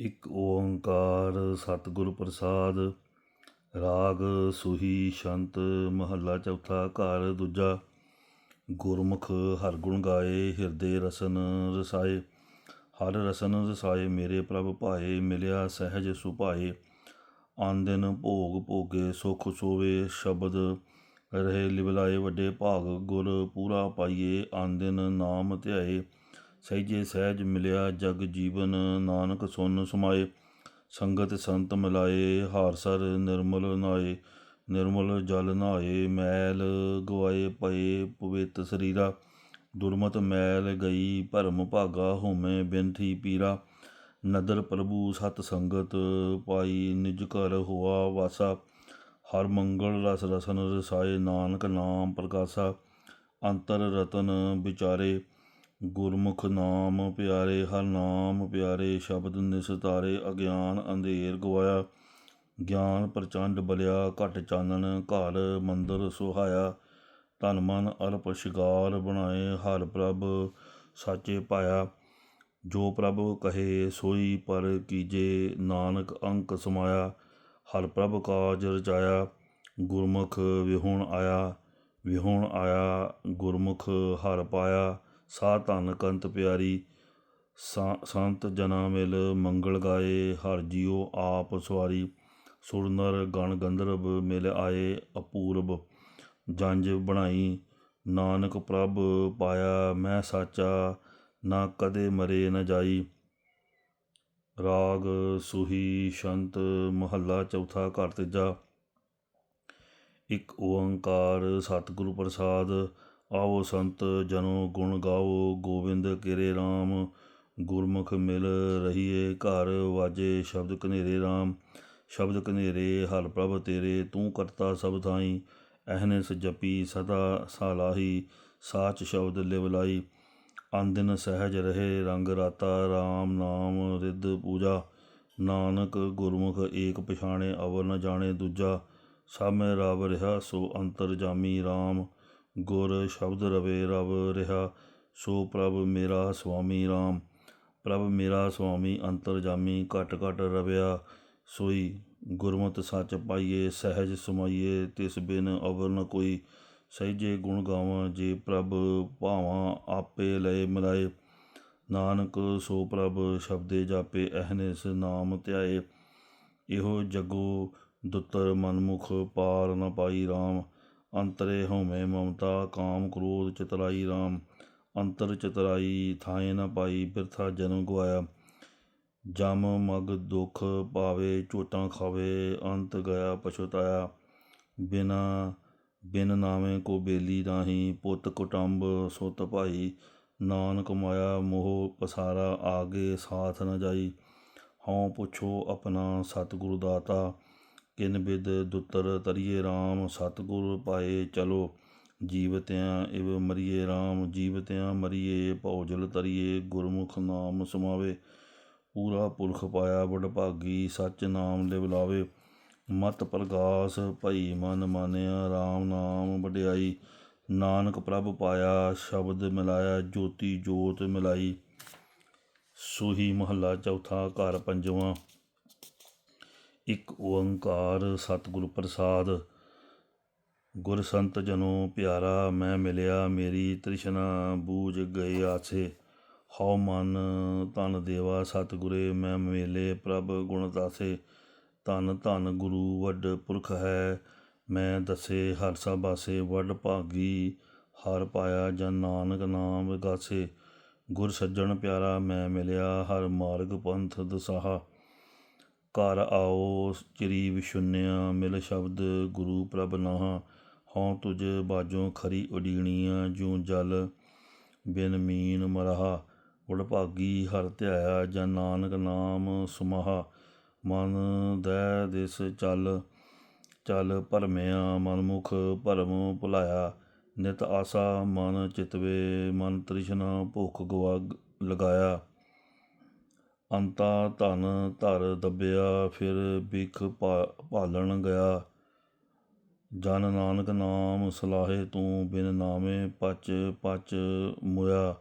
ਇੱਕ ਓੰਕਾਰ ਸਤਿਗੁਰ ਪ੍ਰਸਾਦ, ਰਾਗ ਸੁਹੀ ਸ਼ੰਤ ਮਹੱਲਾ ਚੌਥਾ ਘਰ ਦੂਜਾ, ਗੁਰਮੁਖ ਹਰ ਗੁਣ ਗਾਏ, ਹਿਰਦੇ ਰਸਨ ਰਸਾਏ। ਹਰ ਰਸਨ ਰਸਾਏ ਮੇਰੇ ਪ੍ਰਭ ਭਾਏ, ਮਿਲਿਆ ਸਹਿਜ ਸੁਭਾਏ। ਆਨ ਭੋਗ ਭੋਗੇ, ਸੁਖ ਸੋਵੇ, ਸ਼ਬਦ ਰਹੇ ਲਿਵਲਾਏ, ਵੱਡੇ ਭਾਗ ਗੁਰ ਪੂਰਾ ਪਾਈਏ। ਆਨ ਦਿਨ ਨਾਮ ਧਿਆਏ। ਸਹਿਜੇ ਸਹਿਜ ਮਿਲਿਆ ਜਗ ਜੀਵਨ, ਨਾਨਕ ਸੁਨ ਸਮਾਏ। ਸੰਗਤ ਸੰਤ ਮਿਲਾਏ, ਹਾਰ ਸਰ ਨਿਰਮਲ ਨਾਏ। ਨਿਰਮਲ ਜਲ ਨਾਏ, ਮੈਲ ਗਵਾਏ ਪਏ ਪਵਿੱਤ ਸਰੀਰਾ। ਦੁਰਮਤ ਮੈਲ ਗਈ, ਭਰਮ ਭਾਗਾ ਹੋਮੇ ਬਿਨਥੀ ਪੀਰਾ। ਨਦਰ ਪ੍ਰਭੂ ਸਤ ਸੰਗਤ, ਪਾਈ ਨਿਜ ਘਰ ਹੋਆ ਵਾਸਾ। ਹਰ ਮੰਗਲ ਰਸ ਰਸਨ ਰਸਾਏ, ਨਾਨਕ ਨਾਮ ਪ੍ਰਕਾਸ਼ਾ। ਅੰਤਰ ਰਤਨ ਵਿਚਾਰੇ। ਗੁਰਮੁਖ ਨਾਮ ਪਿਆਰੇ ਹਰ ਨਾਮ ਪਿਆਰੇ ਸ਼ਬਦ ਨਿਸਤਾਰੇ ਅਗਿਆਨ ਅੰਧੇਰ ਗਵਾਇਆ। ਗਿਆਨ ਪ੍ਰਚੰਡ ਬਲਿਆ, ਘਟ ਚਾਨਣ ਘਰ ਮੰਦਰ ਸੁਹਾਇਆ। ਤਨ ਮਨ ਅਰਪ ਸ਼ਿਗਾਰ ਬਣਾਏ ਹਰ ਪ੍ਰਭ ਸਾਚੇ ਪਾਇਆ। ਜੋ ਪ੍ਰਭ ਕਹੇ ਸੋਈ ਪਰ ਕੀਜੇ ਨਾਨਕ ਅੰਕ ਸਮਾਇਆ। ਹਰ ਪ੍ਰਭ ਕਾਜ ਰਚਾਇਆ, ਗੁਰਮੁਖ ਵਿਹੁਣ ਆਇਆ। ਵਿਹੁਣ ਆਇਆ, ਗੁਰਮੁਖ ਹਰ ਪਾਇਆ। ਸਾ ਧਨ ਕੰਤ ਪਿਆਰੀ ਸੰਤ ਜਨਾ ਮਿਲ ਮੰਗਲ ਗਾਏ, ਹਰ ਜੀਉ ਆਪ ਸਵਾਰੀ। ਸੁਰ ਨਰ ਗਣ ਗੰਧਰਵ ਮਿਲ ਆਏ ਅਪੂਰਬ ਜੰਜ ਬਣਾਈ, ਨਾਨਕ ਪ੍ਰਭ ਪਾਇਆ ਮੈਂ ਸਾਚਾ, ਨਾ ਕਦੇ ਮਰੇ ਨਾ ਜਾਈ। ਰਾਗ ਸੁਹੀ ਸ਼ੰਤ ਮਹੱਲਾ ਚੌਥਾ ਘਰ ਤੀਜਾ। ਇੱਕ ਓੰਕਾਰ ਸਤਿਗੁਰੂ ਪ੍ਰਸਾਦ ਆਵੋ ਸੰਤ ਜਨੋ ਗੁਣ ਗਾਓ, ਗੋਬਿੰਦ ਕਿਰੇ RAM ਗੁਰਮੁਖ ਮਿਲ ਰਹੀਏ ਘਰ ਵਾਜੇ, ਸ਼ਬਦ ਕਨੇਰੇ RAM ਸ਼ਬਦ ਕਨੇਰੇ ਹਰ ਪ੍ਰਭ ਤੇਰੇ, ਤੂੰ ਕਰਤਾ ਸਭ ਥਾਈ, ਅਹਨਿਸ ਜਪੀ ਸਦਾ ਸਾਲਾਹੀ, ਸਾਚ ਸ਼ਬਦ ਲਿਵ ਲਾਈ ਦਿਨ ਸਹਿਜ ਰਹੇ ਰੰਗ ਰਾਤਾ RAM ਨਾਮ ਰਿੱਧ ਪੂਜਾ, ਨਾਨਕ ਗੁਰਮੁਖ ਏਕ ਪਛਾਣੇ ਅਵਰ ਨ ਜਾਣੇ ਦੂਜਾ, ਸਭ ਮੈਂ ਰਵ ਰਿਹਾ ਸੋ ਅੰਤਰ ਜਾਮੀ RAM ਗੁਰ ਸ਼ਬਦ ਰਵੇ ਰਵ ਰਿਹਾ, ਸੋ ਪ੍ਰਭ ਮੇਰਾ ਸੁਆਮੀ RAM ਪ੍ਰਭ ਮੇਰਾ ਸੁਆਮੀ ਅੰਤਰ ਜਾਮੀ ਘਟ ਘਟ ਰਵਿਆ, ਸੋਈ ਗੁਰਮਤਿ ਸੱਚ ਪਾਈਏ, ਸਹਿਜ ਸਮਾਈਏ, ਤਿਸ ਬਿਨ ਅਵਰ ਨ ਕੋਈ। ਸਹਿਜੇ ਗੁਣ ਗਾਵਾਂ ਜੇ ਪ੍ਰਭ ਭਾਵਾਂ ਆਪੇ ਲਏ ਮਿਲਾਏ। ਨਾਨਕ, ਸੋ ਪ੍ਰਭ ਸ਼ਬਦੇ ਜਾਪੇ, ਅਹਨਿਸ ਨਾਮ ਧਿਆਏ। ਇਹੋ ਜਗੋ ਦੁੱਤਰ ਮਨਮੁਖ ਪਾਰ ਨ ਪਾਈ RAM ਅੰਤਰੇ ਹਉਮੈ ਮਮਤਾ, ਕਾਮ ਕ੍ਰੋਧ ਚਤਰਾਈ RAM ਅੰਤਰ ਚਤਰਾਈ ਥਾਏ ਨਾ ਪਾਈ ਬਿਰਥਾ ਜਨਮ ਗਵਾਇਆ ਜਮ ਮਗ ਦੁਖ ਪਾਵੇ ਝੋਟਾਂ ਖਾਵੇ, ਅੰਤ ਗਿਆ ਪਛਤਾਇਆ ਬਿਨਾ, ਬਿਨ ਨਾਵੇਂ ਕੋ ਬੇਲੀ ਨਾਹੀ, ਪੁੱਤ ਕੁਟੰਬ ਸੁਤ ਭਾਈ। ਨਾਨਕ ਮਾਇਆ ਮੋਹ ਪਸਾਰਾ, ਆਗੇ ਸਾਥ ਨ ਜਾਈ। ਹਉ ਪੁੱਛੋ ਆਪਣਾ ਸਤਿਗੁਰ ਦਾਤਾ। ਕਿਨ ਬਿਦ ਦੁੱਤਰ ਤਰੀਏ RAM ਸਤਿਗੁਰ ਪਾਏ ਚਲੋ, ਜੀਵਤਿਆਂ ਇਵ ਮਰੀਏ RAM ਜੀਵਤਿਆਂ ਮਰੀਏ ਭੌਜਲ ਤਰੀਏ, ਗੁਰਮੁਖ ਨਾਮ ਸਮਾਵੇ, ਪੂਰਾ ਪੁਰਖ ਪਾਇਆ ਬੜ ਭਾਗੀ, ਸੱਚ ਨਾਮ ਲਿਵ ਲਾਵੇ। ਮਤ ਪ੍ਰਗਾਸ ਭਈ ਮਨ ਮਾਨਿਆ RAM ਨਾਮ ਵਡਿਆਈ। ਨਾਨਕ ਪ੍ਰਭ ਪਾਇਆ, ਸ਼ਬਦ ਮਿਲਾਇਆ, ਜੋਤੀ ਜੋਤ ਮਿਲਾਈ। ਸੋਹੀ ਮਹੱਲਾ ਚੌਥਾ ਘਰ ਪੰਜਵਾਂ। ਇੱਕ ਓੰਕਾਰ ਸਤਿਗੁਰ ਪ੍ਰਸਾਦ। ਗੁਰ ਸੰਤ ਜਨੋ ਪਿਆਰਾ, ਮੈਂ ਮਿਲਿਆ, ਮੇਰੀ ਤ੍ਰਿਸ਼ਨਾ ਬੂਝ ਗਏ ਆਸੇ। ਹਉ ਮਨ ਤਨ ਦੇਵਾ ਸਤਿਗੁਰੇ, ਮੈਂ ਮੇਲੇ ਪ੍ਰਭ ਗੁਣ ਦਾਸੇ। ਧਨ ਧਨ ਗੁਰੂ ਵੱਡ ਪੁਰਖ ਹੈ, ਮੈਂ ਦਸੇ, ਹਰ ਬਾਸੇ ਵੱਡ ਭਾਗੀ, ਹਰ ਪਾਇਆ ਜਨ ਨਾਨਕ ਨਾਮ ਵਿਗਾਸੇ ਗੁਰ ਸੱਜਣ ਪਿਆਰਾ, ਮੈਂ ਮਿਲਿਆ, ਹਰ ਮਾਰਗ ਪੰਥ ਦਸਾਹਾ। ਘਰ ਆਓ ਚਰੀ ਵਿਛੁੰਨਿਆ ਮਿਲ ਸ਼ਬਦ ਗੁਰੂ ਪ੍ਰਭ ਨਾਹ। ਹਉ ਤੁਝ ਬਾਜੋਂ ਖਰੀ ਉਡੀਣੀਆਂ ਜੂ ਜਲ ਬਿਨ ਮੀਨ ਮਰਹਾ। ਵਡ ਭਾਗੀ ਹਰ ਧਿਆਇਆ ਜਨ ਨਾਨਕ ਨਾਮ ਸੁਮਹਾ। ਮਨ ਦੈ ਦਿਸ ਚਲ, ਚੱਲ ਭਰਮਿਆ, ਮਨਮੁਖ ਭਰਮ ਭੁਲਾਇਆ। ਨਿਤ ਆਸਾ ਮਨ ਚਿਤਵੇ, ਮਨ ਤ੍ਰਿਸ਼ਨਾ ਭੁਖ ਗਵਾ ਲਗਾਇਆ। ਅੰਤਾ ਧਨ ਧਰ ਦੱਬਿਆ, ਫਿਰ ਬਿਖ ਭਾਲਣ ਗਿਆ। ਜਨ ਨਾਨਕ ਨਾਮ ਸਲਾਹੇ ਤੂੰ ਬਿਨ ਨਾਮੇ ਪਚ ਪਚ ਮੁਆ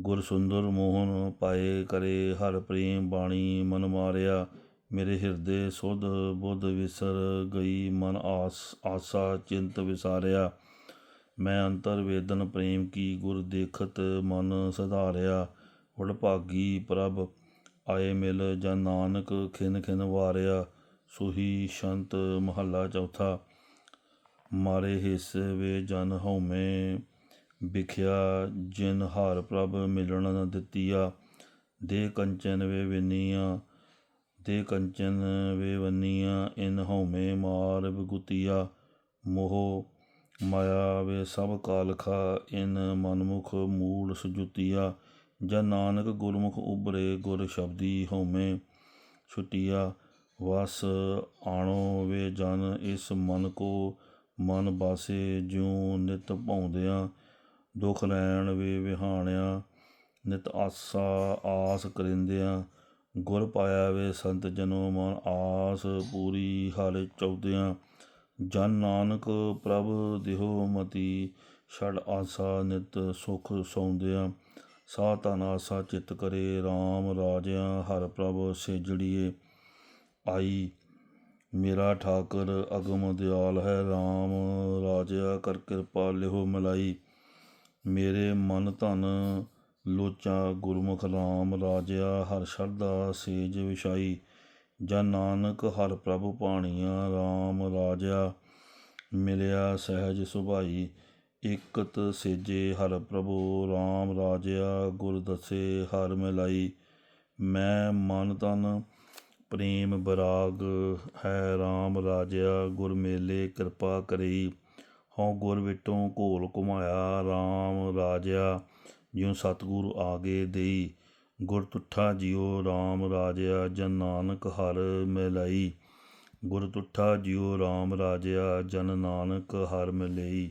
ਗੁਰ ਸੁੰਦਰ ਮੋਹਨ ਪਾਏ ਕਰੇ ਹਰ ਪ੍ਰੇਮ ਬਾਣੀ ਮਨ ਮਾਰਿਆ। ਮੇਰੇ ਹਿਰਦੇ ਸੁਧ ਬੁੱਧ ਵਿਸਰ ਗਈ, ਮਨ ਆਸ, ਆਸਾ ਚਿੰਤ ਵਿਸਾਰਿਆ। ਮੈਂ ਅੰਤਰ ਵੇਦਨ ਪ੍ਰੇਮ ਕੀ ਗੁਰ ਦੇਖਤ ਮਨ ਸੁਧਾਰਿਆ। ਵਡਭਾਗੀ ਪ੍ਰਭ ਆਏ ਮਿਲ ਜਨ ਨਾਨਕ ਖਿਨ ਖਿਨ ਵਾਰਿਆ, ਸੁਹੀ ਸ਼ੰਤ ਮਹੱਲਾ ਚੌਥਾ। ਮਾਰੇ ਹਿੱਸ ਵੇ ਜਨ ਹਉਮੈ, ਵਿਖਿਆ ਜਿਨ ਹਾਰ ਪ੍ਰਭ ਮਿਲਣ ਨ ਦਿੱਤੀਆ। ਦੇ ਕੰਚਨ ਵੇ ਵਿਨੀਆਂ, ਦੇ ਕੰਚਨ ਵੇ ਵੰਨੀਆਂ, ਇਨ ਹਉਮੈ ਮਾਰ ਬਿਗੁਤੀਆ ਮੋਹ ਮਾਇਆ ਵੇ ਸਭ ਕਾਲਖਾ ਇਨ ਮਨਮੁਖ ਮੂਲ ਸੁਜੁਤੀਆ। ਜਨ ਨਾਨਕ ਗੁਰਮੁਖ ਉਬਰੇ ਗੁਰ ਸ਼ਬਦੀ ਹਉਮੈ ਛੁਟੀਆ, ਵਸ ਆਣੋ ਵੇ ਜਨ, ਇਸ ਮਨ ਕੋ ਮਨ ਬਾਸੇ ਜਿਉ ਨਿਤ ਭਾਉਂਦਿਆਂ, ਦੁਖ ਲੈਣ ਵੇ ਵਿਹਾਣਿਆ, ਨਿਤ ਆਸਾ ਆਸ ਕਰਿੰਦਿਆਂ, ਗੁਰ ਪਾਇਆ ਵੇ ਸੰਤ ਜਨੋ ਮਨ ਆਸ ਪੂਰੀ ਹਾਲੇ ਚੌਦਿਆਂ, ਜਨ ਨਾਨਕ ਪ੍ਰਭ ਦਿਹੋ ਮਤੀ ਛੜ ਆਸਾ ਨਿਤ ਸੁਖ ਸੌਂਦਿਆਂ ਸਾ ਤਨ ਆਸਾ ਚਿਤ ਕਰੇ RAM ਰਾਜਿਆਂ ਹਰ ਪ੍ਰਭ ਸੇਜੜੀਏ। ਆਈ ਮੇਰਾ ਠਾਕਰ, ਅਗਮ ਦਿਆਲ ਹੈ RAM ਰਾਜਿਆ ਕਰ ਕਿਰਪਾ ਲਿਹੋ ਮਲਾਈ। ਮੇਰੇ ਮਨ ਧਨ ਲੋਚਾ ਗੁਰਮੁਖ RAM ਰਾਜਿਆ ਹਰ ਸ਼ਰਧਾ ਸੇਜ ਵਿਛਾਈ। ਜਨ ਨਾਨਕ ਹਰ ਪ੍ਰਭ ਪਾਣੀਆਂ RAM ਰਾਜਿਆ ਮਿਲਿਆ ਸਹਿਜ ਸੁਭਾਈ। ਇਕਤ ਸੇਜੇ ਹਰ ਪ੍ਰਭੂ RAM ਰਾਜਿਆ ਗੁਰ ਦਸੇ ਹਰ ਮਿਲਾਈ। ਮੈਂ ਮਨ ਤਨ ਪ੍ਰੇਮ ਬਰਾਗ ਹੈ RAM ਰਾਜਿਆ ਗੁਰ ਮੇਲੇ ਕਿਰਪਾ ਕਰੀ ਹਉ ਗੁਰ ਵਿਟੋਂ ਘੋਲ ਘੁਮਾਇਆ RAM ਰਾਜਿਆ ਜਿਉ ਸਤਿਗੁਰ ਆਗੇ ਦੇਈ। ਗੁਰ ਤੁਠਾ ਜਿਉ RAM ਰਾਜਿਆ ਜਨ ਨਾਨਕ ਹਰ ਮਿਲਾਈ। ਗੁਰ ਤੁਠਾ ਜਿਉ RAM ਰਾਜਿਆ ਜਨ ਨਾਨਕ ਹਰ ਮਿਲਈ।